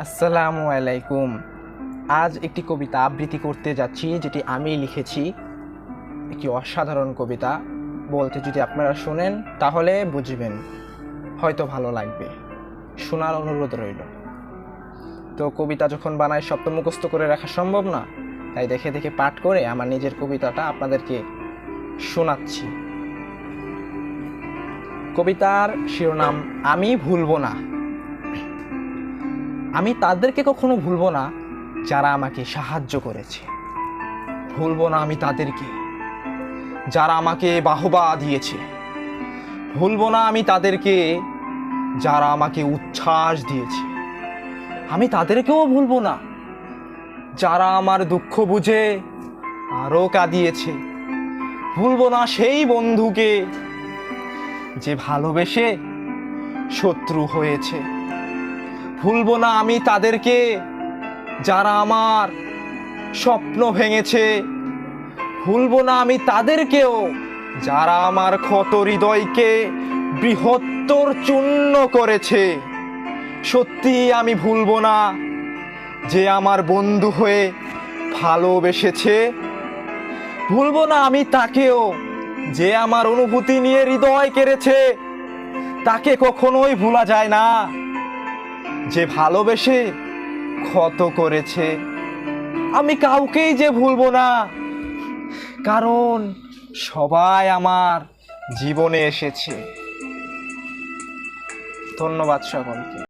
আসসালামু আলাইকুম। আজ একটি কবিতা আবৃত্তি করতে যাচ্ছি, যেটি আমি লিখেছি। একটি অসাধারণ কবিতা। বলতে যদি আপনারা শোনেন, তাহলে বুঝবেন। হয়তো ভালো লাগবে। শোনার অনুরোধ রইল। তো কবিতা যখন বানায় সব মুখস্থ করে রাখা সম্ভব না? তাই দেখে দেখে পাঠ করে আমার নিজের কবিতাটা আপনাদেরকে শোনাচ্ছি। কবিতার শিরোনাম, আমি ভুলবো না। আমি তাদেরকে কখনো ভুলবো না যারা আমাকে সাহায্য করেছে। ভুলবো না আমি তাদেরকে, যারা আমাকে বাহবা দিয়েছে। ভুলবো না আমি তাদেরকে, যারা আমাকে উচ্ছ্বাস দিয়েছে। আমি তাদেরকেও ভুলবো না, যারা আমার দুঃখ বুঝে আরও কাঁদিয়েছে। ভুলবো না সেই বন্ধুকে যে ভালোবেসে শত্রু হয়েছে। ভুলবো না আমি তাদেরকে, যারা আমার স্বপ্ন ভেঙেছে। ভুলবো না আমি তাদেরকেও, যারা আমার ক্ষত হৃদয়কে বৃহত্তর চূর্ণ করেছে। সত্যি আমি ভুলবো না যে আমার বন্ধু হয়ে ভালোবেসেছে। ভুলবো না আমি তাকেও যে আমার অনুভূতি নিয়ে হৃদয় কেড়েছে, তাকে কখনোই ভোলা যায় না। যে ভালোবেসে ক্ষত করেছে, আমি কাউকেই যে ভুলবো না। কারণ সবাই আমার জীবনে এসেছে। ধন্যবাদ সকলকে।